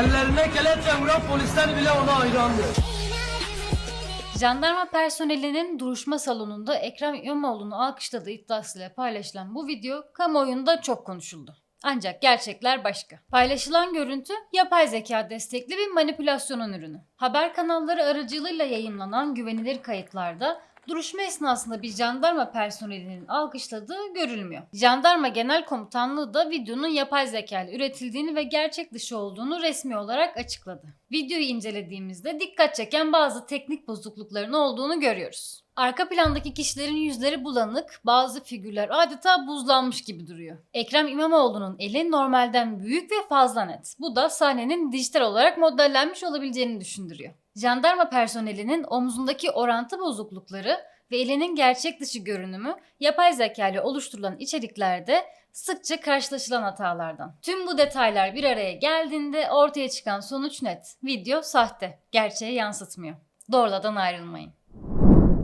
Ellerine kelepçe vuran polisler bile ona hayrandı. Jandarma personelinin duruşma salonunda Ekrem İmamoğlu'nu alkışladığı iddiasıyla paylaşılan bu video kamuoyunda çok konuşuldu. Ancak gerçekler başka. Paylaşılan görüntü yapay zeka destekli bir manipülasyonun ürünü. Haber kanalları aracılığıyla yayımlanan güvenilir kayıtlarda duruşma esnasında bir jandarma personelinin alkışladığı görülmüyor. Jandarma Genel Komutanlığı da videonun yapay zeka ile üretildiğini ve gerçek dışı olduğunu resmi olarak açıkladı. Videoyu incelediğimizde dikkat çeken bazı teknik bozuklukların olduğunu görüyoruz. Arka plandaki kişilerin yüzleri bulanık, bazı figürler adeta buzlanmış gibi duruyor. Ekrem İmamoğlu'nun eli normalden büyük ve fazla net. Bu da sahnenin dijital olarak modellenmiş olabileceğini düşündürüyor. Jandarma personelinin omzundaki orantı bozuklukları ve elinin gerçek dışı görünümü yapay zeka ile oluşturulan içeriklerde sıkça karşılaşılan hatalardan. Tüm bu detaylar bir araya geldiğinde ortaya çıkan sonuç net. Video sahte, gerçeği yansıtmıyor. Doğrudan ayrılmayın.